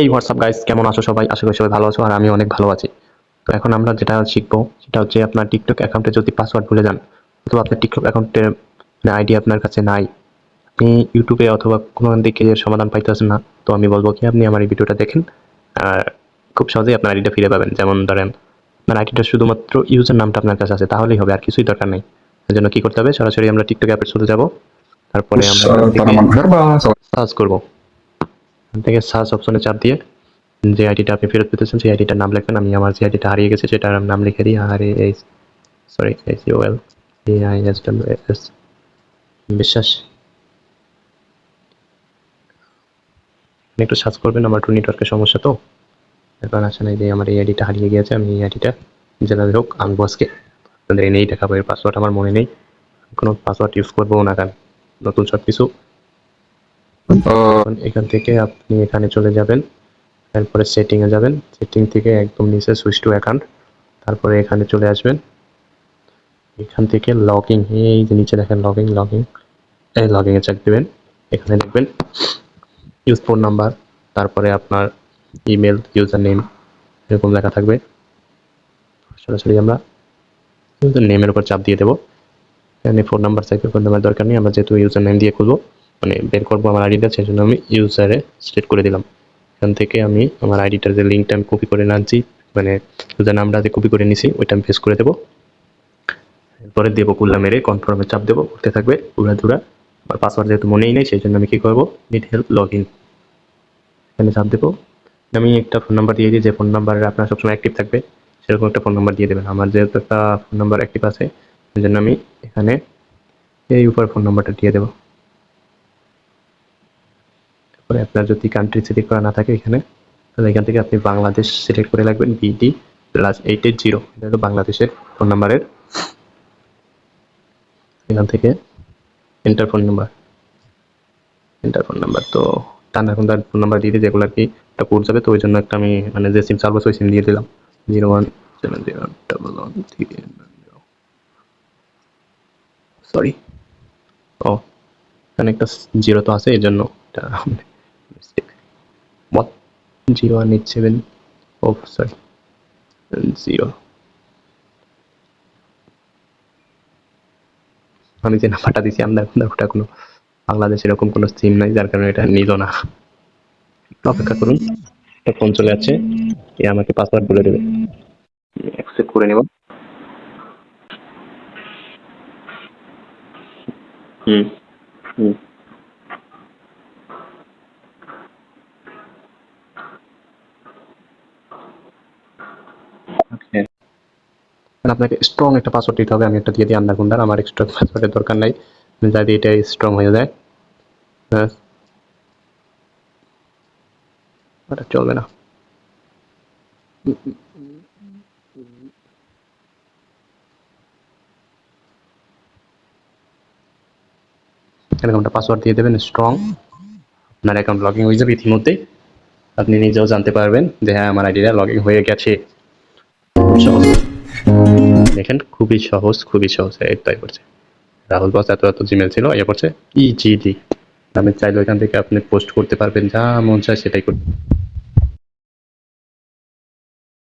এই WhatsApp guys কেমন আছো সবাই? আশা করি সবাই ভালো আছো আর আমি অনেক ভালো আছি। তো এখন আমরা যেটা শিখব সেটা হচ্ছে আপনার টিকটক অ্যাকাউন্টে যদি পাসওয়ার্ড ভুলে যান অথবা আপনার টিকটক অ্যাকাউন্টের মানে আইডি আপনার কাছে নাই আপনি ইউটিউবে অথবা কোনো দিকে সমাধান পাইতেছেন না তো আমি বলব কি আপনি আমার এই ভিডিওটা দেখেন আর খুব সহজেই আপনার আইডিটা ফিরে পাবেন। যেমন ধরেন আপনার আইডিটা শুধুমাত্র ইউজার নামটা আপনার কাছে আছে তাহলেই হবে আর কিছুই দরকার নেই। এর জন্য কি করতে হবে? সরাসরি আমরা টিকটক অ্যাপে চলে যাব তারপরে আমরা সার্চ করব। থেকে সার্চ অপশনে চাপ দিয়ে যে আইডিটা আপনি ফেরত পেতেছেন, সেই আইডিটার নাম লিখবেন। আমি আমার যে আইডিটা হারিয়ে গেছে, সেটার নাম লিখে দিই আর A sorry S U L A I S W S Biswas? একটু সার্চ করবেন আমার টু নেটওয়ার্কের সমস্যা তো। এখন আসে না যে আমার এই আইডিটা হারিয়ে গিয়েছে আমি এই আইডিটা যেভাবে হোক আনব আজকে আপনাদের এনেই দেখাবো এর পাসওয়ার্ড আমার মনে নেই। কোনো পাসওয়ার্ড ইউজ করব না কেন? নতুন সব কিছু এখন এখান থেকে আপনি এখানে চলে যাবেন। তারপরে সেটিংয়ে যাবেন। সেটিং থেকে একদম নিচে সুইচ টু অ্যাকাউন্ট তারপরে এখানে চলে আসবেন। এখান থেকে লগইন এই যে নিচে দেখেন লগইন লগিং এই লগইনে চেক দেবেন। এখানে দেখবেন ইউজ ফোন নাম্বার তারপরে আপনার ইমেল ইউজার নেম এরকম লেখা থাকবে। সরাসরি আমরা ইউজার নেমের উপর চাপ দিয়ে দেবো। এখানে ফোন নাম্বার চাইবে ফোন নাম্বার দরকার নেই। আমরা যেহেতু ইউজার নেম দিয়ে খুলবো। মানে বের করব আমার আইডিটা সেই জন্য আমি ইউজারে সিলেক্ট করে দিলাম। এখান থেকে আমি আমার আইডিটার যে লিঙ্কটা আমি কপি করে আনছি মানে ইউজার নামটা যে কপি করে নিছি, ওইটা আমি পেস্ট করে দেবো। এরপরে দেবো কুল্লা মেরে কনফার্মে চাপ দেবো করতে থাকবে, উড়া দুরা আমার পাসওয়ার্ড যেহেতু মনেই নেই সেই জন্য আমি কী করব? নিট হেল্প লগ ইন এখানে চাপ দেবো। আমি একটা ফোন নাম্বার দিয়ে দিই, যে ফোন নাম্বারে আপনার সবসময় অ্যাক্টিভ থাকবে, সেরকম একটা ফোন নাম্বার দিয়ে দেবেন। আমার যেহেতু একটা ফোন নাম্বার অ্যাক্টিভ আছে সেই জন্য আমি এখানে এই উপর ফোন নাম্বারটা দিয়ে দেবো তারপরে আপনার যদি কান্ট্রি সিলেক্ট করা না থাকে এখানে, তাহলে এখান থেকে আপনি বাংলাদেশ সিলেক্ট করে রাখবেন BD plus eight eight zero এটা হলো বাংলাদেশের ফোন নাম্বারের এখান থেকে enter phone number enter phone number তো টান এখন তার ফোন নাম্বার দিয়ে দিই যেগুলো আর কি একটা কোড যাবে, তো ওই জন্য একটা আমি মানে যে সিম চালবো ওই সিম দিয়ে দিলাম। Zero one seven zero double one three sorry ও, এখানে একটা জিরো তো আছে এই জন্য এটা? জিরো ওয়ান এইট সেভেন ও সরি জিরো আমি যে নাম্বারটা দিছি আপনার ওটা কোনো বাংলাদেশ এরকম কোনো সিম নাই, যার কারণে এটা নিল না। অপেক্ষা করুন। ফোন চলে যাচ্ছে এ আমাকে পাসওয়ার্ড বলে দেবে। অ্যাকসেপ্ট করে নেব। হুম। হুম। আপনাকে স্ট্রং একটা পাসওয়ার্ড দিতে হবে। আমি একটা দিয়ে দিই কুন্ডার আমার এক্সট্রা পাসওয়ার্ডের দরকার নাই। যদি এটা স্ট্রং হয়ে যায়। ব্যাস। ওটা চলবে না। এরকমটা পাসওয়ার্ড দিয়ে দেবেন স্ট্রং আপনার অ্যাকাউন্ট হয়ে যাবে ইতিমধ্যেই। আপনি নিজেও জানতে পারবেন যে হ্যাঁ আমার আইডিটা লগইন হয়ে গেছে। দেখেন, খুবই সহজ খুবই সহজ। এটাই করছে। রাহুল বস এত এত জিমেল ছিল এ করছে ইজিডি আমি চাইলে ওইখান থেকে আপনি পোস্ট করতে পারবেন, যা মন চায় সেটাই করতে